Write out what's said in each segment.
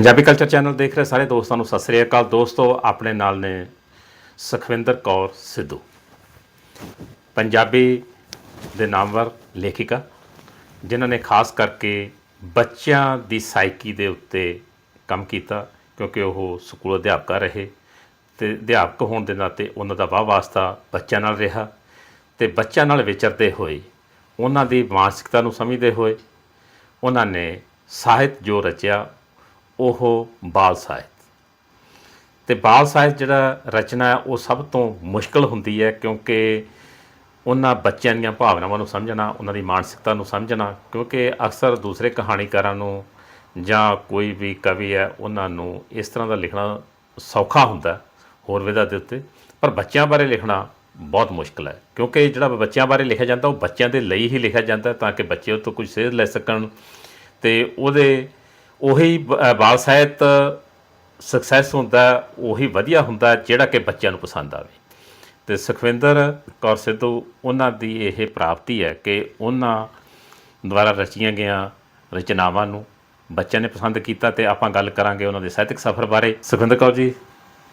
Punjabi culture channel ਦੇਖ ਰਹੇ ਸਾਰੇ ਦੋਸਤਾਂ ਨੂੰ ਸਤਿ ਸ੍ਰੀ ਅਕਾਲ। ਦੋਸਤੋ, ਆਪਣੇ ਨਾਲ ਨੇ ਸੁਖਵਿੰਦਰ ਕੌਰ ਸਿੱਧੂ, ਪੰਜਾਬੀ ਦੇ ਨਾਮਵਰ ਲੇਖਿਕਾ, ਜਿਨ੍ਹਾਂ ਨੇ ਖਾਸ ਕਰਕੇ ਬੱਚਿਆਂ ਦੀ ਸਾਈਕੀ ਦੇ ਉੱਤੇ ਕੰਮ ਕੀਤਾ, ਕਿਉਂਕਿ ਉਹ ਸਕੂਲ ਅਧਿਆਪਕਾ ਰਹੇ ਤੇ ਅਧਿਆਪਕ ਹੋਣ ਦੇ ਨਾਤੇ ਉਹਨਾਂ ਦਾ ਵਾਹ ਵਾਸਤਾ ਬੱਚਿਆਂ ਨਾਲ ਰਿਹਾ ਤੇ ਬੱਚਿਆਂ ਨਾਲ ਵਿਚਰਦੇ ਹੋਏ ਉਹਨਾਂ ਦੀ ਮਾਨਸਿਕਤਾ ਨੂੰ ਸਮਝਦੇ ਹੋਏ ਉਹਨਾਂ ਨੇ ਸਾਹਿਤ ਜੋ ਰਚਿਆ ਉਹ ਬਾਲ ਸਾਹਿਤ। ਤੇ ਬਾਲ ਸਾਹਿਤ ਜਿਹੜਾ ਰਚਨਾ ਹੈ, ਉਹ ਸਭ ਤੋਂ ਮੁਸ਼ਕਲ ਹੁੰਦੀ ਹੈ ਕਿਉਂਕਿ ਉਹਨਾਂ ਬੱਚਿਆਂ ਦੀਆਂ ਭਾਵਨਾਵਾਂ ਨੂੰ ਸਮਝਣਾ, ਉਹਨਾਂ ਦੀ ਮਾਨਸਿਕਤਾ ਨੂੰ ਸਮਝਣਾ, ਕਿਉਂਕਿ ਅਕਸਰ ਦੂਸਰੇ ਕਹਾਣੀਕਾਰਾਂ ਨੂੰ ਜਾਂ ਕੋਈ ਵੀ ਕਵੀ ਹੈ, ਉਹਨਾਂ ਨੂੰ ਇਸ ਤਰ੍ਹਾਂ ਦਾ ਲਿਖਣਾ ਸੌਖਾ ਹੁੰਦਾ ਹੋਰ ਵਿਧਾ ਦੇ ਉੱਤੇ। ਪਰ ਬੱਚਿਆਂ ਬਾਰੇ ਲਿਖਣਾ ਬਹੁਤ ਮੁਸ਼ਕਲ ਹੈ, ਕਿਉਂਕਿ ਜਿਹੜਾ ਬੱਚਿਆਂ ਬਾਰੇ ਲਿਖਿਆ ਜਾਂਦਾ, ਉਹ ਬੱਚਿਆਂ ਦੇ ਲਈ ਹੀ ਲਿਖਿਆ ਜਾਂਦਾ ਤਾਂ ਕਿ ਬੱਚੇ ਉਹ ਤੋਂ ਕੁਝ ਸੇਧ ਲੈ ਸਕਣ ਤੇ ਉਹਦੇ ਉਹੀ ਬ- ਬਾਲ ਸਾਹਿਤ ਸਕਸੈਸ ਹੁੰਦਾ, ਉਹੀ ਵਧੀਆ ਹੁੰਦਾ ਜਿਹੜਾ ਕਿ ਬੱਚਿਆਂ ਨੂੰ ਪਸੰਦ ਆਵੇ। ਤੇ ਸੁਖਵਿੰਦਰ ਕੌਰ ਸਿੱਧੂ, ਉਹਨਾਂ ਦੀ ਇਹ ਪ੍ਰਾਪਤੀ ਹੈ ਕਿ ਉਹਨਾਂ ਦੁਆਰਾ ਰਚੀਆਂ ਗਈਆਂ ਰਚਨਾਵਾਂ ਨੂੰ ਬੱਚਿਆਂ ਨੇ ਪਸੰਦ ਕੀਤਾ ਤੇ ਆਪਾਂ ਗੱਲ ਕਰਾਂਗੇ ਉਹਨਾਂ ਦੇ ਸਾਹਿਤਕ ਸਫ਼ਰ ਬਾਰੇ। ਸੁਖਵਿੰਦਰ ਕੌਰ ਜੀ,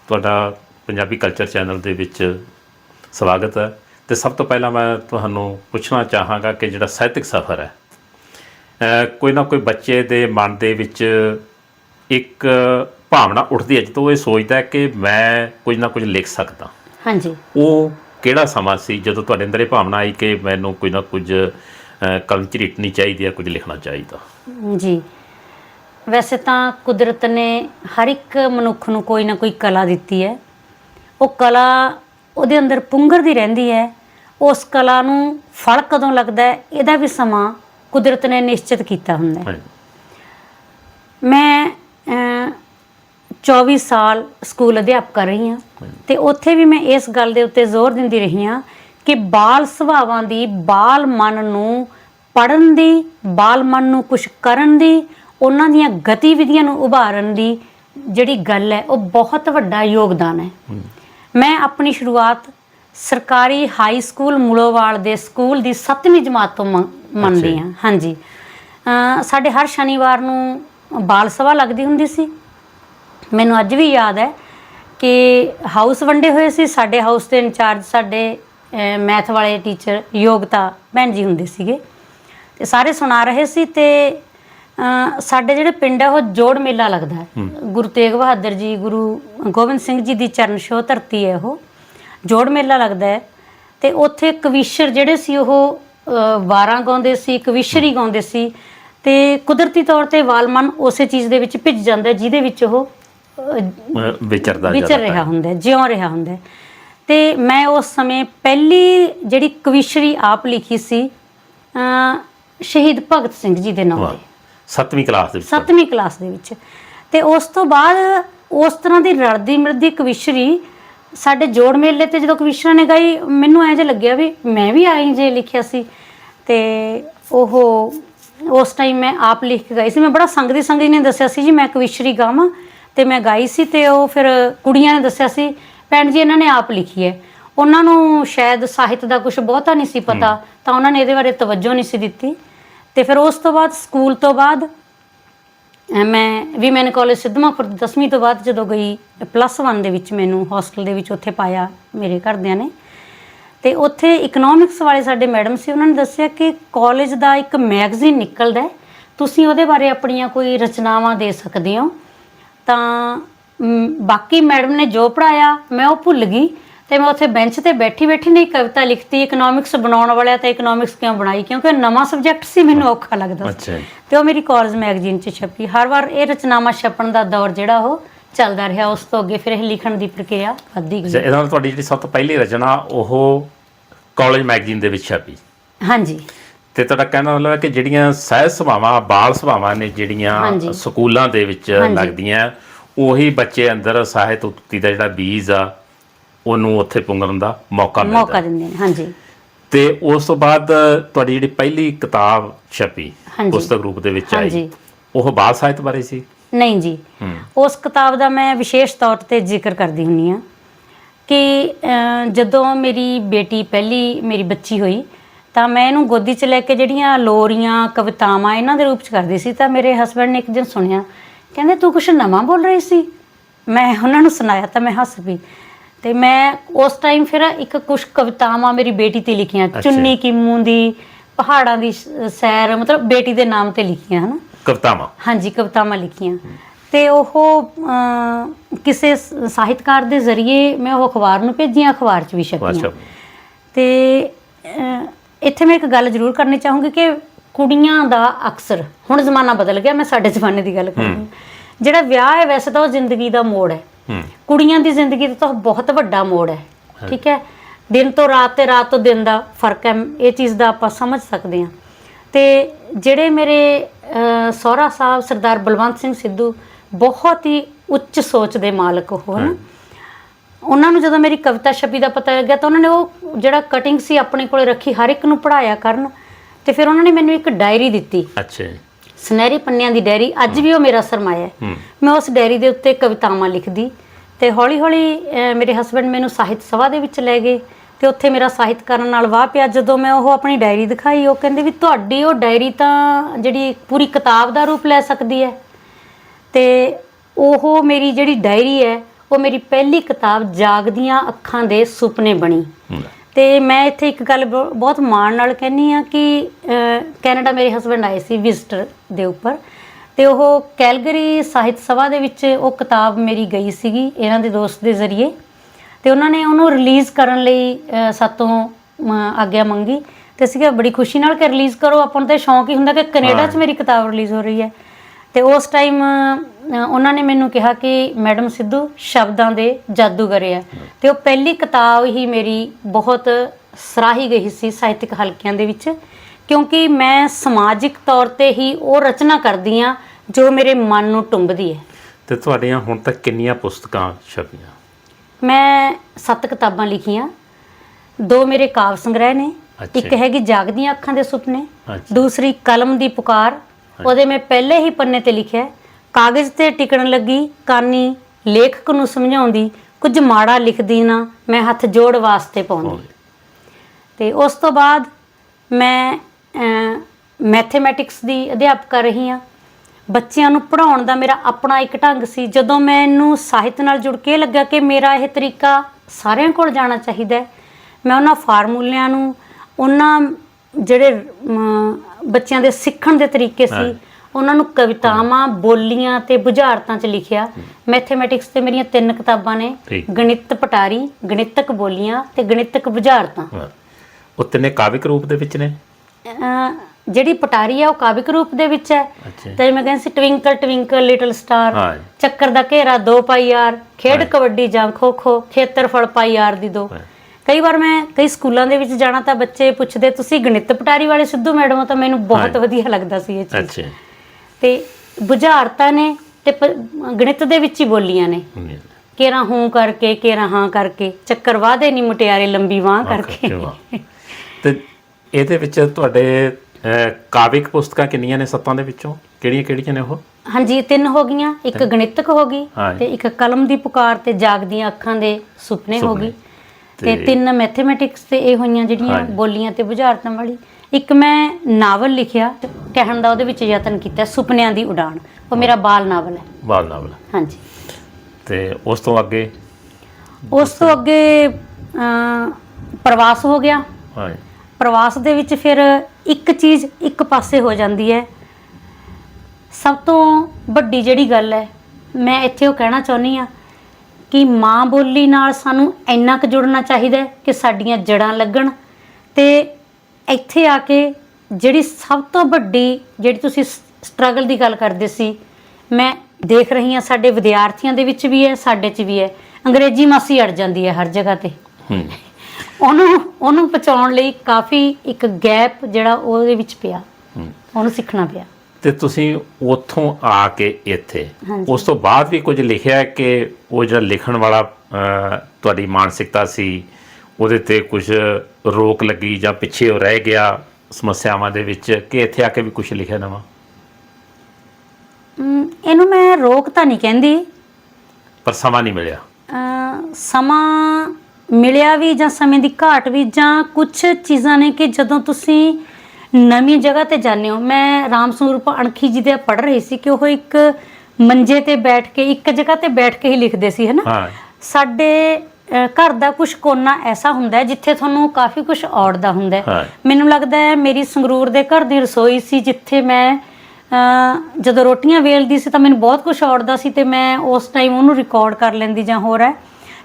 ਤੁਹਾਡਾ ਪੰਜਾਬੀ ਕਲਚਰ ਚੈਨਲ ਦੇ ਵਿੱਚ ਸਵਾਗਤ ਹੈ। ਤੇ ਸਭ ਤੋਂ ਪਹਿਲਾਂ ਮੈਂ ਤੁਹਾਨੂੰ ਪੁੱਛਣਾ ਚਾਹਾਂਗਾ ਕਿ ਜਿਹੜਾ ਸਾਹਿਤਕ ਸਫ਼ਰ ਹੈ ਕੋਈ ਨਾ ਕੋਈ ਬੱਚੇ ਦੇ ਮਨ ਦੇ ਵਿੱਚ ਇੱਕ ਭਾਵਨਾ ਉੱਠਦੀ ਹੈ ਜਦੋਂ ਇਹ ਸੋਚਦਾ ਕਿ ਮੈਂ ਕੁਝ ਨਾ ਕੁਝ ਲਿਖ ਸਕਦਾ। ਹਾਂਜੀ। ਉਹ ਕਿਹੜਾ ਸਮਾਂ ਸੀ ਜਦੋਂ ਤੁਹਾਡੇ ਅੰਦਰ ਇਹ ਭਾਵਨਾ ਆਈ ਕਿ ਮੈਨੂੰ ਕੁਝ ਨਾ ਕੁਝ ਕਲਮ ਝਰੀਟਣੀ ਚਾਹੀਦੀ ਹੈ ਕੁਝ ਲਿਖਣਾ ਚਾਹੀਦਾ? ਜੀ। ਵੈਸੇ ਤਾਂ ਕੁਦਰਤ ਨੇ ਹਰ ਇੱਕ ਮਨੁੱਖ ਨੂੰ ਕੋਈ ਨਾ ਕੋਈ ਕਲਾ ਦਿੱਤੀ ਹੈ। ਉਹ ਕਲਾ ਉਹਦੇ ਅੰਦਰ ਪੁੰਗਰਦੀ ਰਹਿੰਦੀ ਹੈ। ਉਸ ਕਲਾ ਨੂੰ ਫਲ ਕਦੋਂ ਲੱਗਦਾ ਹੈ ਇਹਦਾ ਵੀ ਸਮਾਂ ਕੁਦਰਤ ਨੇ ਨਿਸ਼ਚਿਤ ਕੀਤਾ ਹੁੰਦਾ ਹੈ। ਮੈਂ ਅਹ, 24 ਸਾਲ ਸਕੂਲ ਅਧਿਆਪਕ ਕਰ ਰਹੀ ਹਾਂ ਤੇ ਉੱਥੇ ਵੀ ਮੈਂ ਇਸ ਗੱਲ ਦੇ ਉੱਤੇ ਜ਼ੋਰ ਦਿੰਦੀ ਰਹੀ ਹਾਂ ਕਿ ਬਾਲ ਸੁਭਾਵਾਂ ਦੀ ਬਾਲ ਮਨ ਨੂੰ ਪੜਨ ਦੀ ਬਾਲ ਮਨ ਨੂੰ ਕੁਝ ਕਰਨ ਦੀ ਉਹਨਾਂ ਦੀਆਂ ਗਤੀਵਿਧੀਆਂ ਨੂੰ ਉਭਾਰਨ ਦੀ ਜਿਹੜੀ ਗੱਲ ਹੈ ਉਹ ਬਹੁਤ ਵੱਡਾ ਯੋਗਦਾਨ ਹੈ। ਮੈਂ ਆਪਣੀ ਸ਼ੁਰੂਆਤ ਸਰਕਾਰੀ ਹਾਈ ਸਕੂਲ ਮੁਲੋਵਾਲ ਦੇ ਸਕੂਲ ਦੀ 7ਵੀਂ ਜਮਾਤ ਤੋਂ ਮੰਨ- ਮੰਨਦੀ। ਹਾਂ ਹਾਂਜੀ। ਸਾਡੇ ਹਰ ਸ਼ਨੀਵਾਰ ਨੂੰ ਬਾਲ ਸਭਾ ਲੱਗਦੀ ਹੁੰਦੀ ਸੀ। ਮੈਨੂੰ ਅੱਜ ਵੀ ਯਾਦ ਹੈ ਕਿ ਹਾਊਸ ਵੰਡੇ ਹੋਏ ਸੀ। ਸਾਡੇ ਹਾਊਸ ਦੇ ਇੰਚਾਰਜ ਸਾਡੇ ਮੈਥ ਵਾਲੇ ਟੀਚਰ ਯੋਗਤਾ ਭੈਣ ਜੀ ਹੁੰਦੇ ਸੀਗੇ। ਤੇ ਸਾਰੇ ਸੁਣਾ ਰਹੇ ਸੀ ਤੇ ਸਾਡੇ ਜਿਹੜੇ ਪਿੰਡ ਹੈ ਉਹ ਜੋੜ ਮੇਲਾ ਲੱਗਦਾ ਹੈ। ਗੁਰੂ ਤੇਗ ਬਹਾਦਰ ਜੀ ਗੁਰੂ ਗੋਬਿੰਦ ਸਿੰਘ ਜੀ ਦੀ ਚਰਨ ਛੋਹ ਧਰਤੀ ਹੈ ਉਹ। ਜੋੜ ਮੇਲਾ ਲੱਗਦਾ ਹੈ। ਤੇ ਉੱਥੇ ਕਵੀਸ਼ਰ ਜਿਹੜੇ ਸੀ ਉਹ ਵਾਰਾਂ ਗਾਉਂਦੇ ਸੀ ਕਵੀਸ਼ਰੀ ਗਾਉਂਦੇ ਸੀ। ਤੇ ਕੁਦਰਤੀ ਤੌਰ ਤੇ ਵਾਲਮਨ ਉਸੇ ਚੀਜ਼ ਦੇ ਵਿੱਚ ਭਿੱਜ ਜਾਂਦਾ ਜਿਹਦੇ ਵਿੱਚ ਉਹ ਵਿਚਰਦਾ ਵਿਚਰ ਰਿਹਾ ਹੁੰਦਾ ਜਿਉਂ ਰਿਹਾ ਹੁੰਦਾ। ਤੇ ਮੈਂ ਉਸ ਸਮੇਂ ਪਹਿਲੀ ਜਿਹੜੀ ਕਵਿਸ਼ਰੀ ਆਪ ਲਿਖੀ ਸੀ ਸ਼ਹੀਦ ਭਗਤ ਸਿੰਘ ਜੀ ਦੇ ਨਾਮ ਤੇ। ਸੱਤਵੀਂ ਕਲਾਸ ਦੇ ਵਿੱਚ। ਸੱਤਵੀਂ ਕਲਾਸ ਦੇ ਵਿੱਚ। ਤੇ ਉਸ ਤੋਂ ਬਾਅਦ ਉਸ ਤਰ੍ਹਾਂ ਦੀ ਰਲਦੀ ਮਿਲਦੀ ਕਵਿਸ਼ਰੀ ਸਾਡੇ ਜੋੜ ਮੇਲੇ ਤੇ ਜਦੋਂ ਕਵਿਸ਼ਰਾਂ ਨੇ ਗਾਈ ਮੈਨੂੰ ਐਂ ਜੇ ਲੱਗਿਆ ਵੀ ਮੈਂ ਵੀ ਆਈ ਜੇ ਲਿਖਿਆ ਸੀ ਤੇ ਉਹ ਉਸ ਟਾਈਮ ਮੈਂ ਆਪ ਲਿਖ ਕੇ ਗਈ ਸੀ। ਮੈਂ ਬੜਾ ਸੰਗਦੀ ਸੰਗਦੀ ਨੇ ਦੱਸਿਆ ਸੀ ਜੀ ਮੈਂ ਕਵਿਸ਼ਰੀ ਗਾਵਾਂ ਤੇ ਮੈਂ ਗਾਈ ਸੀ ਤੇ ਉਹ ਫਿਰ ਕੁੜੀਆਂ ਨੇ ਦੱਸਿਆ ਸੀ ਭੈਣ ਜੀ ਇਹਨਾਂ ਨੇ ਆਪ ਲਿਖੀ ਹੈ। ਉਹਨਾਂ ਨੂੰ ਸ਼ਾਇਦ ਸਾਹਿਤ ਦਾ ਕੁਝ ਬਹੁਤਾ ਨਹੀਂ ਸੀ ਪਤਾ ਤਾਂ ਉਹਨਾਂ ਨੇ ਇਹਦੇ ਬਾਰੇ ਤਵੱਜੋ ਨਹੀਂ ਸੀ ਦਿੱਤੀ। ਤੇ ਫਿਰ ਉਸ ਤੋਂ ਬਾਅਦ ਸਕੂਲ ਤੋਂ ਬਾਅਦ ਅਹ ਮੈਂ ਵੀਮੈਨ ਕਾਲਜ ਸਿੱਧਵਾਂਪੁਰ 10ਵੀਂ ਤੋਂ ਬਾਅਦ ਜਦੋਂ ਗਈ ਪਲੱਸ 1 ਦੇ ਵਿੱਚ ਮੈਨੂੰ ਹੋਸਟਲ ਦੇ ਵਿੱਚ ਉੱਥੇ ਪਾਇਆ ਮੇਰੇ ਘਰਦਿਆਂ ਨੇ। ਤੇ ਉੱਥੇ ਇਕਨੋਮਿਕਸ ਵਾਲੇ ਸਾਡੇ ਮੈਡਮ ਸੀ ਉਹਨਾਂ ਨੇ ਦੱਸਿਆ ਕਿ ਕਾਲਜ ਦਾ ਇੱਕ ਮੈਗਜ਼ੀਨ ਨਿਕਲਦਾ ਹੈ। ਤੁਸੀਂ ਉਹਦੇ ਬਾਰੇ ਆਪਣੀਆਂ ਕੋਈ ਰਚਨਾਵਾਂ ਦੇ ਸਕਦੇ ਹੋ। ਤਾਂ ਮ, ਬਾਕੀ ਮੈਡਮ ਨੇ ਜੋ ਪੜਾਇਆ ਮੈਂ ਉਹ ਭੁੱਲ ਗਈ। ਤੇ ਮੈਂ ਉੱਥੇ ਬੈਂਚ ਤੇ ਬੈਠੀ ਬੈਠੀ ਨੇ ਕਵਿਤਾ ਲਿਖਤੀ ਇਕਨੋਮਿਕਸ ਬਣਾਉਣ ਵਾਲਿਆ ਤਾਂ ਇਕਨੋਮਿਕਸ ਕਿਉਂ ਬਣਾਈ? ਕਿਉਂਕਿ ਨਵਾਂ ਸਬਜੈਕਟ ਸੀ ਮੈਨੂੰ ਔਖਾ ਲੱਗਦਾ ਸੀ। ਅੱਛਾ ਜੀ। ਤੇ ਉਹ ਮੇਰੀ ਕਾਲਜ ਮੈਗਜ਼ੀਨ 'ਚ ਛਪੀ। ਹਰ ਵਾਰ ਇਹ ਰਚਨਾਵਾਂ ਛਪਣ ਦਾ ਦੌਰ ਜਿਹੜਾ ਉਹ ਚੱਲਦਾ ਰਿਹਾ। ਉਸ ਤੋਂ ਅੱਗੇ ਫਿਰ ਇਹ ਲਿਖਣ ਦੀ ਪ੍ਰਕਿਰਿਆ ਵੱਧਦੀ ਅੱਛਾ, ਗਈ ਇਹਦਾ ਮਤਲਬ ਤੁਹਾਡੀ ਜਿਹੜੀ ਸਭ ਤੋਂ ਪਹਿਲੀ ਰਚਨਾ ਉਹ ਕਾਲਜ ਮੈਗਜ਼ੀਨ ਦੇ ਵਿੱਚ ਛਪੀ। ਹਾਂਜੀ। ਤੇ ਤੁਹਾਡਾ ਕਹਿਣਾ ਮਤਲਬ ਹੈ ਕਿ ਜਿਹੜੀਆਂ ਸਹਿਜ ਸੁਭਾਵਾਂ ਬਾਲ ਸੁਭਾਵਾਂ ਨੇ ਜਿਹੜੀਆਂ ਹਾਂਜੀ। ਸਕੂਲਾਂ ਦੇ ਵਿੱਚ ਹਾਂਜੀ। ਲੱਗਦੀਆਂ ਉਹੀ ਬੱਚੇ ਅੰਦਰ ਸਾਹਿਤ ਉਤਪਤੀ ਦਾ ਜਿਹੜਾ ਬੀਜ ਆ ਉਹਨੂੰ ਉੱਥੇ ਪੁੰਗਰਨ ਦਾ ਮੌਕਾ ਮੌਕਾ ਮਿਲਦਾ ਦਿੰਦੇ ਨੇ ਹਾਂਜੀ। ਤੇ ਉਸ ਤੋਂ ਬਾਅਦ ਤੁਹਾਡੀ ਜਿਹੜੀ ਪਹਿਲੀ ਕਿਤਾਬ ਛਪੀ ਹਾਂਜੀ। ਪੁਸਤਕ ਰੂਪ ਦੇ ਵਿੱਚ ਆਈ ਹਾਂਜੀ। ਉਹ ਬਾਲ ਸਾਹਿਤ ਬਾਰੇ ਸੀ? ਨਹੀਂ ਜੀ। ਹੂੰ। ਉਸ ਕਿਤਾਬ ਦਾ ਮੈਂ ਵਿਸ਼ੇਸ਼ ਤੌਰ ਤੇ ਜ਼ਿਕਰ ਕਰਦੀ ਹੁੰਨੀ ਆ ਕਿ ਅਹ, ਜਦੋਂ ਮੇਰੀ ਬੇਟੀ ਪਹਿਲੀ ਮੇਰੀ ਬੱਚੀ ਹੋਈ ਤਾਂ ਮੈਂ ਇਹਨੂੰ ਗੋਦੀ 'ਚ ਲੈ ਕੇ ਜਿਹੜੀਆਂ ਲੋਰੀਆਂ ਕਵਿਤਾਵਾਂ ਇਹਨਾਂ ਦੇ ਰੂਪ 'ਚ ਕਰਦੀ ਸੀ ਤਾਂ ਮੇਰੇ ਹਸਬੰਡ ਨੇ ਇੱਕ ਦਿਨ ਸੁਣਿਆ ਕਹਿੰਦੇ ਤੂੰ ਕੁਛ ਨਵਾਂ ਬੋਲ ਰਹੀ ਸੀ? ਮੈਂ ਉਹਨਾਂ ਨੂੰ ਸੁਣਾਇਆ ਤਾਂ ਮੈਂ ਹੱਸ ਪਈ। ਤੇ ਮੈਂ ਉਸ ਟਾਈਮ ਫਿਰ ਇੱਕ ਕੁਛ ਕਵਿਤਾਵਾਂ ਮੇਰੀ ਬੇਟੀ ਤੇ ਲਿਖੀਆਂ। ਚੁੰਨੀ ਕਿੰਮੂ ਦੀ ਪਹਾੜਾਂ ਦੀ ਸੈਰ ਮਤਲਬ ਬੇਟੀ ਦੇ ਨਾਮ ਤੇ ਲਿਖੀਆਂ ਹਨਾ? ਕਵਿਤਾਵਾਂ? ਹਾਂਜੀ ਕਵਿਤਾਵਾਂ ਲਿਖੀਆਂ। ਤੇ ਉਹ ਕਿਸੇ ਸਾਹਿਤਕਾਰ ਦੇ ਜ਼ਰੀਏ ਮੈਂ ਉਹ ਅਖਬਾਰ ਨੂੰ ਭੇਜੀਆਂ ਅਖਬਾਰ 'ਚ ਵੀ ਛਪੀਆਂ। ਤੇ ਇੱਥੇ ਮੈਂ ਇੱਕ ਗੱਲ ਜ਼ਰੂਰ ਕਰਨੀ ਚਾਹੂੰਗੀ ਕਿ ਕੁੜੀਆਂ ਦਾ ਅਕਸਰ ਹੁਣ ਜ਼ਮਾਨਾ ਬਦਲ ਗਿਆ ਮੈਂ ਸਾਡੇ ਜ਼ਮਾਨੇ ਦੀ ਗੱਲ ਕਰ ਰਹੀ ਹਾਂ। ਜਿਹੜਾ ਵਿਆਹ ਹੈ ਵੈਸੇ ਤਾਂ ਉਹ ਜ਼ਿੰਦਗੀ ਦਾ ਮੋੜ ਹੂੰ। ਕੁੜੀਆਂ ਦੀ ਜ਼ਿੰਦਗੀ ਦਾ ਤਾਂ ਬਹੁਤ ਵੱਡਾ ਮੋੜ ਹੈ ਠੀਕ ਹੈ? ਦਿਨ ਤੋਂ ਰਾਤ ਤੇ ਰਾਤ ਤੋਂ ਦਿਨ ਦਾ ਫ਼ਰਕ ਹੈ ਇਹ ਚੀਜ਼ ਦਾ ਆਪਾਂ ਸਮਝ ਸਕਦੇ ਹਾਂ। ਤੇ ਜਿਹੜੇ ਮੇਰੇ ਸਹੁਰਾ ਸਾਹਿਬ ਸਰਦਾਰ ਬਲਵੰਤ ਸਿੰਘ ਸਿੱਧੂ ਬਹੁਤ ਹੀ ਉੱਚ ਸੋਚ ਦੇ ਮਾਲਕ ਉਹ ਹਨ। ਉਹਨਾਂ ਨੂੰ ਜਦੋਂ ਮੇਰੀ ਕਵਿਤਾ ਛਪੀ ਦਾ ਪਤਾ ਲੱਗਿਆ ਤਾਂ ਉਹਨਾਂ ਨੇ ਉਹ ਜਿਹੜਾ ਕਟਿੰਗ ਸੀ ਆਪਣੇ ਕੋਲੇ ਰੱਖੀ ਹਰ ਇੱਕ ਨੂੰ ਪੜਾਇਆ ਕਰਨ। ਤੇ ਫਿਰ ਉਹਨਾਂ ਨੇ ਮੈਨੂੰ ਇੱਕ ਡਾਇਰੀ ਦਿੱਤੀ। ਅੱਛਾ। ਸੁਨਹਿਰੀ ਪੰਨਿਆਂ ਦੀ ਡਾਇਰੀ ਅੱਜ ਵੀ ਉਹ ਮੇਰਾ ਸਰਮਾਇਆ ਹੈ। ਮੈਂ ਉਸ ਡਾਇਰੀ ਦੇ ਉੱਤੇ ਕਵਿਤਾਵਾਂ ਲਿਖਦੀ ਤੇ ਹੌਲੀ ਹੌਲੀ ਮੇਰੇ ਹਸਬੰਡ ਮੈਨੂੰ ਸਾਹਿਤ ਸਭਾ ਦੇ ਵਿੱਚ ਲੈ ਗਏ ਤੇ ਉੱਥੇ ਮੇਰਾ ਸਾਹਿਤ ਕਰਨ ਨਾਲ ਵਾਹ ਪਿਆ। ਜਦੋਂ ਮੈਂ ਉਹ ਆਪਣੀ ਡਾਇਰੀ ਦਿਖਾਈ ਉਹ ਕਹਿੰਦੇ ਵੀ ਤੁਹਾਡੀ ਉਹ ਡਾਇਰੀ ਤਾਂ ਜਿਹੜੀ ਪੂਰੀ ਕਿਤਾਬ ਦਾ ਰੂਪ ਲੈ ਸਕਦੀ ਹੈ। ਤੇ ਉਹ ਮੇਰੀ ਜਿਹੜੀ ਡਾਇਰੀ ਹੈ ਉਹ ਮੇਰੀ ਪਹਿਲੀ ਕਿਤਾਬ ਜਾਗਦੀਆਂ ਅੱਖਾਂ ਦੇ ਸੁਪਨੇ ਬਣੀ। ਤੇ ਮੈਂ ਇੱਥੇ ਇੱਕ ਗੱਲ ਬਹੁ- ਬਹੁਤ ਮਾਣ ਨਾਲ ਕਹਿੰਨੀ ਆ ਕਿ ਅਹ, ਕੈਨੇਡਾ ਮੇਰੇ ਹਸਬੰਡ ਆਏ ਸੀ ਵਿਜ਼ਟਰ ਦੇ ਉੱਪਰ ਤੇ ਉਹ ਕੈਲਗਰੀ ਸਾਹਿਤ ਸਭਾ ਦੇ ਵਿੱਚ ਉਹ ਕਿਤਾਬ ਮੇਰੀ ਗਈ ਸੀਗੀ ਇਹਨਾਂ ਦੇ ਦੋਸਤ ਦੇ ਜ਼ਰੀਏ ਤੇ ਉਹਨਾਂ ਨੇ ਉਹਨੂੰ ਰਿਲੀਜ਼ ਕਰਨ ਲਈ ਅਹ, ਸਾਤੋਂ ਅਮ, ਆਗਿਆ ਮੰਗੀ ਤੇ ਅਸੀਂ ਕਿਹਾ ਬੜੀ ਖੁਸ਼ੀ ਨਾਲ ਕਿ ਰਿਲੀਜ਼ ਕਰੋ ਆਪਾਂ ਨੂੰ ਤਾਂ ਸ਼ੌਂਕ ਹੀ ਹੁੰਦਾ ਕਿ ਕੈਨੇਡਾ 'ਚ ਮੇਰੀ ਕਿਤਾਬ ਰਿਲੀਜ਼ ਹੋ ਰਹੀ ਹੈ। ਤੇ ਉਸ ਟਾਈਮ ਉਹਨਾਂ ਨੇ ਮੈਨੂੰ ਕਿਹਾ ਕਿ ਮੈਡਮ ਸਿੱਧੂ ਸ਼ਬਦਾਂ ਦੇ ਜਾਦੂਗਰ ਆ ਤੇ ਉਹ ਪਹਿਲੀ ਕਿਤਾਬ ਹੀ ਮੇਰੀ ਬਹੁਤ ਸਰਾਹੀ ਗਈ ਸੀ ਸਾਹਿਤਕ ਹਲਕਿਆਂ ਦੇ ਵਿੱਚ ਕਿਉਂਕਿ ਮੈਂ ਸਮਾਜਿਕ ਤੌਰ ਤੇ ਹੀ ਉਹ ਰਚਨਾ ਕਰਦੀ ਆ ਜੋ ਮੇਰੇ ਮਨ ਨੂੰ ਟੁੰਬਦੀ ਹੈ ਤੇ ਤੁਹਾਡੀਆਂ ਹੁਣ ਤੱਕ ਕਿੰਨੀਆਂ ਪੁਸਤਕਾਂ ਛਪੀਆਂ ਮੈਂ ਸੱਤ ਕਿਤਾਬਾਂ ਲਿਖੀਆਂ ਦੋ ਮੇਰੇ ਕਾਵ ਸੰਗ੍ਰਹਿ ਨੇ। ਇੱਕ ਹੈਗੀ ਜਾਗਦੀਆਂ ਅੱਖਾਂ ਦੇ ਸੁਪਨੇ। ਦੂਸਰੀ ਕਲਮ ਦੀ ਪੁਕਾਰ ਉਹਦੇ ਮੈਂ ਪਹਿਲੇ ਹੀ ਪੰਨੇ ਤੇ ਲਿਖਿਆ ਕਾਗਜ਼ ਤੇ ਟਿਕਣ ਲੱਗੀ ਕਾਨੀ ਲੇਖਕ ਨੂੰ ਸਮਝਾਉਂਦੀ ਕੁਝ ਮਾੜਾ ਲਿਖਦੀ ਨਾ ਮੈਂ ਹੱਥ ਜੋੜ ਵਾਸਤੇ ਪਾਉਂਦੀ। ਤੇ ਉਸ ਤੋਂ ਬਾਅਦ ਮੈਂ ਮੈਥਮੈਟਿਕਸ ਦੀ ਅਧਿਆਪਕ ਕਰ ਰਹੀ ਹਾਂ। ਬੱਚਿਆਂ ਨੂੰ ਪੜ੍ਹਾਉਣ ਦਾ ਮੇਰਾ ਆਪਣਾ ਇੱਕ ਢੰਗ ਸੀ। ਜਦੋਂ ਮੈਨੂੰ ਸਾਹਿਤ ਨਾਲ ਜੁੜ ਕੇ ਲੱਗਾ ਕਿ ਮੇਰਾ ਇਹ ਤਰੀਕਾ ਸਾਰਿਆਂ ਕੋਲ ਜਾਣਾ ਚਾਹੀਦਾ ਮੈਂ ਉਹਨਾਂ ਫਾਰਮੂਲਿਆਂ ਨੂੰ ਉਹਨਾਂ ਜਿਹੜੇ ਬੱਚਿਆਂ ਦੇ ਸਿੱਖਣ ਦੇ ਤਰੀਕੇ ਸੀ। ਉਹਨਾਂ ਨੂੰ ਕਵਿਤਾਵਾਂ ਬੋਲੀਆਂ ਤੇ ਬੁਝਾਰਤਾਂ 'ਚ ਲਿਖਿਆ। ਮੈਥਮੈਟਿਕਸ ਤੇ ਮੇਰੀਆਂ ਤਿੰਨ ਕਿਤਾਬਾਂ ਨੇ। ਠੀਕ। ਗਣਿਤ ਪਟਾਰੀ ਗਣਿਤਕ ਬੋਲੀਆਂ ਤੇ ਗਣਿਤਕ ਬੁਝਾਰਤਾਂ। ਹਾਂ। ਉਹ ਤਿੰਨੇ ਕਾਵਿਕ ਰੂਪ ਦੇ ਵਿੱਚ ਨੇ? ਅਹ ਜਿਹੜੀ ਪਟਾਰੀ ਹੈ ਉਹ ਕਾਵਿਕ ਰੂਪ ਦੇ ਵਿੱਚ ਹੈ। ਅੱਛਾ। ਤੇ ਮੈਂ ਕਹਿੰਦੀ ਸੀ ਟਵਿੰਕਲ ਟਵਿੰਕਲ ਲਿਟਲ ਸਟਾਰ ਹਾਂ। ਚੱਕਰ ਦਾ ਘੇਰਾ ਦੋ ਪਾਈ ਯਾਰ ਖੇਡ ਕਬੱਡੀ ਜਾਂ ਖੋ ਖੋ ਖੇਤਰਫਲ ਪਾਈ ਯਾਰ ਦੀ ਦੋ। ਹਾਂ। ਕਈ ਵਾਰ ਮੈਂ ਕਈ ਸਕੂਲਾਂ ਦੇ ਵਿੱਚ ਜਾਣਾ ਤਾਂ ਬੱਚੇ ਪੁੱਛਦੇ ਤੁਸੀਂ ਗਣਿਤ ਪਟਾਰੀ ਵਾਲੇ ਸਿੱਧੂ ਮੈਡਮ ਹੋ ਤਾਂ ਮੈਨੂੰ ਬਹੁਤ। ਵਧੀਆ ਲੱਗਦਾ ਸੀ ਇਹ ਚੀਜ਼ ਅੱਛਾ ਤੇ ਬੁਝਾਰਤਾਂ ਨੇ ਤੇ ਗਣਿਤ ਦੇ ਵਿੱਚ ਹੀ ਬੋਲੀਆਂ ਨੇ। ਕੇਰਾ ਹੂੰ ਕਰਕੇ ਕੇਰਾ ਹਾਂ ਕਰਕੇ ਚੱਕਰ ਵਾਦੇ ਨਹੀਂ ਮੁਟਿਆਰੇ ਲੰਬੀ ਵਾਹ, ਕਰਕੇ। ਤੇ ਇਹਦੇ ਵਿੱਚ ਤੁਹਾਡੇ ਕਾਵਿਕ ਪੁਸਤਕਾਂ ਕਿੰਨੀਆਂ ਨੇ ਸੱਤਾਂ ਦੇ ਵਿੱਚੋਂ ਕਿਹੜੀਆਂ ਕਿਹੜੀਆਂ ਨੇ ਉਹ ਹਾਂਜੀ ਤਿੰਨ ਹੋ ਗਈਆਂ ਇੱਕ ਗਣਿਤਕ ਹੋ ਗਈ। ਤੇ ਇੱਕ ਕਲਮ ਦੀ ਪੁਕਾਰ ਤੇ ਜਾਗਦੀਆਂ ਅੱਖਾਂ ਦੇ ਸੁਪਨੇ ਹੋ। ਗਈ ਤੇ ਤਿੰਨ ਮੈਥਮੈਟਿਕਸ ਤੇ ਇਹ ਹੋਈਆਂ ਜਿਹੜੀਆਂ। ਬੋਲੀਆਂ ਤੇ ਬੁਝਾਰਤਾਂ ਵਾਲੀ। ਇੱਕ ਮੈਂ ਨਾਵਲ ਲਿਖਿਆ ਕਹਿਣ ਦਾ ਉਹਦੇ ਵਿੱਚ ਯਤਨ ਕੀਤਾ ਸੁਪਨਿਆਂ ਦੀ ਉਡਾਨ ਉਹ ਮੇਰਾ ਬਾਲ ਨਾਵਲ ਹੈ। ਬਾਲ ਨਾਵਲ ਹਾਂਜੀ। ਤੇ ਉਸ ਤੋਂ ਅੱਗੇ ਉਸ ਤੋਂ ਅੱਗੇ ਪ੍ਰਵਾਸ ਹੋ ਗਿਆ। ਹਾਂ ਪ੍ਰਵਾਸ ਦੇ ਵਿੱਚ ਫਿਰ ਇੱਕ ਚੀਜ਼ ਇੱਕ ਪਾਸੇ ਹੋ ਜਾਂਦੀ ਹੈ। ਸਭ ਤੋਂ ਵੱਡੀ ਜਿਹੜੀ ਗੱਲ ਹੈ ਮੈਂ ਇੱਥੇ ਉਹ ਕਹਿਣਾ ਚਾਹੁੰਦੀ ਆ ਕਿ ਮਾਂ ਬੋਲੀ ਨਾਲ ਸਾਨੂੰ ਇੰਨਾ ਕੁ ਜੁੜਨਾ ਚਾਹੀਦਾ ਹੈ ਕਿ ਸਾਡੀਆਂ ਜੜਾਂ ਲੱਗਣ। ਤੇ ਇੱਥੇ ਆ ਕੇ ਜਿਹੜੀ ਸਭ ਤੋਂ ਵੱਡੀ ਜਿਹੜੀ ਤੁਸੀਂ ਸਟਰਗਲ ਦੀ ਗੱਲ ਕਰਦੇ ਸੀ ਮੈਂ ਦੇਖ ਰਹੀ ਹਾਂ ਸਾਡੇ ਵਿਦਿਆਰਥੀਆਂ ਦੇ ਵਿੱਚ ਵੀ ਹੈ ਸਾਡੇ 'ਚ ਵੀ ਹੈ। ਅੰਗਰੇਜ਼ੀ ਮਾਸੀ ਅੜ ਜਾਂਦੀ ਹੈ ਹਰ ਜਗ੍ਹਾ ਤੇ। ਉਹਨੂੰ ਉਹਨੂੰ ਪਹੁੰਚਾਉਣ ਲਈ ਕਾਫੀ ਇੱਕ ਗੈਪ ਜਿਹੜਾ ਉਹਦੇ ਵਿੱਚ ਪਿਆ। ਉਹਨੂੰ ਸਿੱਖਣਾ ਪਿਆ। ਤੇ ਤੁਸੀਂ ਉੱਥੋਂ ਆ ਕੇ ਇੱਥੇ। ਹਾਂਜੀ। ਉਸ ਤੋਂ ਬਾਅਦ ਵੀ ਕੁਝ ਲਿਖਿਆ ਕਿ ਉਹ ਜਿਹੜਾ ਲਿਖਣ ਵਾਲਾ ਅਹ, ਤੁਹਾਡੀ ਮਾਨਸਿਕਤਾ ਸੀ ਉਹਦੇ ਤੇ ਕੁਝ ਰੋਕ ਲੱਗੀ ਜਾਂ ਪਿੱਛੇ ਉਹ ਰਹਿ ਗਿਆ ਸਮੱਸਿਆਵਾਂ ਦੇ ਵਿੱਚ ਕਿ ਇੱਥੇ ਆ ਕੇ ਵੀ ਕੁਝ ਲਿਖਿਆ ਨਵਾਂ? ਅਮ, ਇਹਨੂੰ ਮੈਂ ਰੋਕ ਤਾਂ ਨਹੀਂ ਕਹਿੰਦੀ। ਪਰ ਸਮਾਂ ਨਹੀਂ ਮਿਲਿਆ। ਅਮ, ਸਮਾਂ ਮਿਲਿਆ ਵੀ ਜਾਂ ਸਮੇਂ ਦੀ ਘਾਟ ਵੀ ਜਾਂ ਕੁਝ ਚੀਜ਼ਾਂ ਨੇ ਕਿ ਜਦੋਂ ਤੁਸੀਂ ਨਵੀਂ ਜਗ੍ਹਾ ਤੇ ਜਾਂਦੇ ਹੋ। ਮੈਂ ਰਾਮ ਸਰੂਪ ਅਣਖੀ ਜੀ ਦੇ ਪੜ੍ਹ ਰਹੀ ਸੀ ਕਿ ਉਹ ਇੱਕ ਮੰਜੇ ਤੇ ਬੈਠ ਕੇ ਇੱਕ ਜਗ੍ਹਾ ਤੇ ਬੈਠ ਕੇ ਹੀ ਲਿਖਦੇ ਸੀ ਹਨਾ? ਸਾਡੇ ਘਰ ਦਾ ਕੁਝ ਕੋਨਾ ਐਸਾ ਹੁੰਦਾ ਜਿੱਥੇ ਤੁਹਾਨੂੰ ਕਾਫੀ ਕੁਝ ਔੜਦਾ ਹੁੰਦਾ। ਮੈਨੂੰ ਲੱਗਦਾ ਹੈ ਮੇਰੀ ਸੰਗਰੂਰ ਦੇ ਘਰ ਦੀ ਰਸੋਈ ਸੀ ਜਿੱਥੇ ਮੈਂ ਜਦੋਂ ਰੋਟੀਆਂ ਵੇਲਦੀ ਸੀ ਤਾਂ ਮੈਨੂੰ ਬਹੁਤ ਕੁਝ ਔੜਦਾ ਸੀ ਤੇ ਮੈਂ ਉਸ ਟਾਈਮ ਉਹਨੂੰ ਰਿਕਾਰਡ ਕਰ ਲੈਂਦੀ ਜਾਂ ਹੋਰ ਹੈ।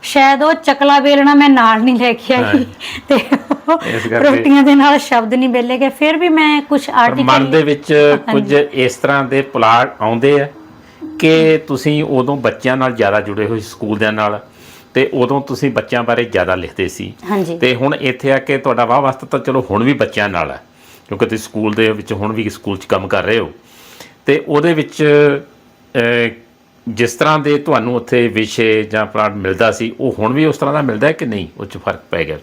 ਸ਼ਾਇਦ ਉਹ ਚਕਲਾ ਵੇਲਣਾ ਮੈਂ ਨਾਲ ਨਹੀਂ ਲੈ ਕੇ ਆਈ। ਤੇ ਰੋਟੀਆਂ ਦੇ ਨਾਲ ਸ਼ਬਦ ਨਹੀਂ ਗਏ। ਫਿਰ ਵੀ ਮੈਂ ਕੁਝ ਆਰਟੀਕਲ ਮਨ ਦੇ ਵਿੱਚ ਕੁਝ ਇਸ ਤਰ੍ਹਾਂ ਦੇ ਪਲਾਟ ਆਉਂਦੇ ਆ ਕਿ ਤੁਸੀਂ ਉਦੋਂ ਬੱਚਿਆਂ ਨਾਲ ਜ਼ਿਆਦਾ ਜੁੜੇ ਹੋਏ ਸਕੂਲ ਦੇ ਨਾਲ ਤੇ ਉਦੋਂ ਤੁਸੀਂ ਬੱਚਿਆਂ ਬਾਰੇ ਜ਼ਿਆਦਾ ਲਿਖਦੇ ਸੀ। ਤੇ ਹੁਣ ਇੱਥੇ ਆ ਕੇ ਤੁਹਾਡਾ ਵਾਹ ਵਾਸਤਾ ਤਾਂ ਚਲੋ ਹੁਣ ਵੀ ਬੱਚਿਆਂ ਨਾਲ ਹੈ ਕਿਉਂਕਿ ਤੁਸੀਂ ਸਕੂਲ ਦੇ ਵਿੱਚ ਹੁਣ ਵੀ ਸਕੂਲ 'ਚ ਕੰਮ ਕਰ ਰਹੇ ਹੋ। ਤੇ ਉਹਦੇ ਵਿੱਚ ਜਿਸ ਤਰ੍ਹਾਂ ਦੇ ਤੁਹਾਨੂੰ ਉੱਥੇ ਵਿਸ਼ੇ ਜਾਂ ਪਲਾਟ ਮਿਲਦਾ ਸੀ ਉਹ ਹੁਣ ਵੀ ਉਸ ਤਰ੍ਹਾਂ ਦਾ ਮਿਲਦਾ ਹੈ ਕਿ ਨਹੀਂ? ਉਹ 'ਚ ਫ਼ਰਕ ਪੈ ਗਿਆ?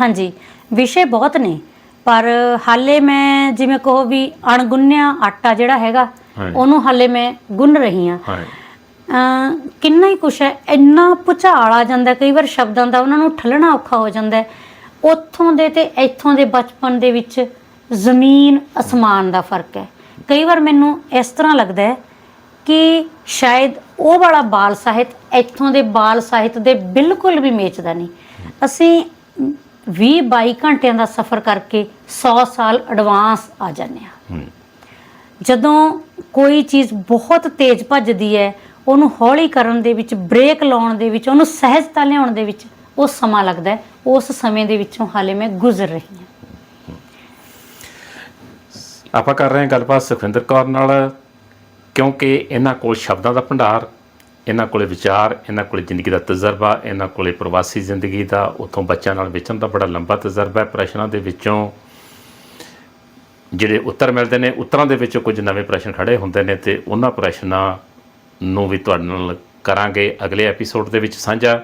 ਹਾਂਜੀ ਵਿਸ਼ੇ ਬਹੁਤ ਨੇ ਪਰ ਹਾਲੇ ਮੈਂ ਜਿਵੇਂ ਕਹੋ ਵੀ ਅਣਗੁੰਨਿਆ ਆਟਾ ਜਿਹੜਾ ਹੈਗਾ। ਉਹਨੂੰ ਹਾਲੇ ਮੈਂ ਗੁੰਨ ਰਹੀ ਹਾਂ। ਕਿੰਨਾ ਹੀ ਕੁਛ ਹੈ ਇੰਨਾ ਭੁਚਾਲ ਆ ਜਾਂਦਾ ਕਈ ਵਾਰ ਸ਼ਬਦਾਂ ਦਾ ਉਹਨਾਂ ਨੂੰ ਠੱਲਣਾ ਔਖਾ ਹੋ ਜਾਂਦਾ ਉੱਥੋਂ ਦੇ ਤੇ ਇੱਥੋਂ ਦੇ ਬਚਪਨ ਦੇ ਵਿੱਚ ਜ਼ਮੀਨ ਅਸਮਾਨ ਦਾ ਫ਼ਰਕ ਹੈ। ਕਈ ਵਾਰ ਮੈਨੂੰ ਇਸ ਤਰ੍ਹਾਂ ਲੱਗਦਾ ਹੈ ਕਿ ਸ਼ਾਇਦ ਉਹ ਵਾਲਾ ਬਾਲ ਸਾਹਿਤ ਇੱਥੋਂ ਦੇ ਬਾਲ ਸਾਹਿਤ ਦੇ ਬਿਲਕੁਲ ਵੀ ਮੇਚਦਾ ਨਹੀਂ। ਅਸੀਂ 20 22 ਘੰਟਿਆਂ ਦਾ ਸਫ਼ਰ ਕਰਕੇ 100 ਸਾਲ ਐਡਵਾਂਸ ਆ ਜਾਂਦੇ ਹਾਂ। ਹੂੰ। ਜਦੋਂ ਕੋਈ ਚੀਜ਼ ਬਹੁਤ ਤੇਜ਼ ਭੱਜਦੀ ਹੈ ਉਹਨੂੰ ਹੌਲੀ ਕਰਨ ਦੇ ਵਿੱਚ ਬ੍ਰੇਕ ਲਾਉਣ ਦੇ ਵਿੱਚ ਉਹਨੂੰ ਸਹਿਜਤਾ ਲਿਆਉਣ ਦੇ ਵਿੱਚ ਉਹ ਸਮਾਂ ਲੱਗਦਾ ਹੈ। ਉਸ ਸਮੇਂ ਦੇ ਵਿੱਚੋਂ ਹਾਲੇ ਮੈਂ ਗੁਜ਼ਰ ਰਹੀ ਹਾਂ। ਆਪਾਂ ਕਰ ਰਹੇ ਹਾਂ ਗੱਲਬਾਤ ਸੁਖਵਿੰਦਰ ਕੌਰ ਨਾਲ। ਕਿਉਂਕਿ ਇਹਨਾਂ ਕੋਲ ਸ਼ਬਦਾਂ ਦਾ ਭੰਡਾਰ, ਇਹਨਾਂ ਕੋਲੇ ਵਿਚਾਰ, ਇਹਨਾਂ ਕੋਲੇ ਜ਼ਿੰਦਗੀ ਦਾ ਤਜਰਬਾ, ਇਹਨਾਂ ਕੋਲੇ ਪ੍ਰਵਾਸੀ ਜ਼ਿੰਦਗੀ ਦਾ, ਉੱਥੋਂ ਬੱਚਿਆਂ ਨਾਲ ਵਿਚਰਨ ਦਾ ਬੜਾ ਲੰਬਾ ਤਜਰਬਾ ਹੈ। ਪ੍ਰਸ਼ਨਾਂ ਦੇ ਵਿੱਚੋਂ ਜਿਹੜੇ ਉੱਤਰ ਮਿਲਦੇ ਨੇ, ਉੱਤਰਾਂ ਦੇ ਵਿੱਚੋਂ ਕੁਝ ਨਵੇਂ ਪ੍ਰਸ਼ਨ ਖੜੇ ਹੁੰਦੇ ਨੇ ਤੇ ਉਹਨਾਂ ਪ੍ਰਸ਼ਨਾਂ ਨੂੰ ਵੀ ਤੁਹਾਡੇ ਨਾਲ ਕਰਾਂਗੇ ਅਗਲੇ ਐਪੀਸੋਡ ਦੇ ਵਿੱਚ ਸਾਂਝਾ।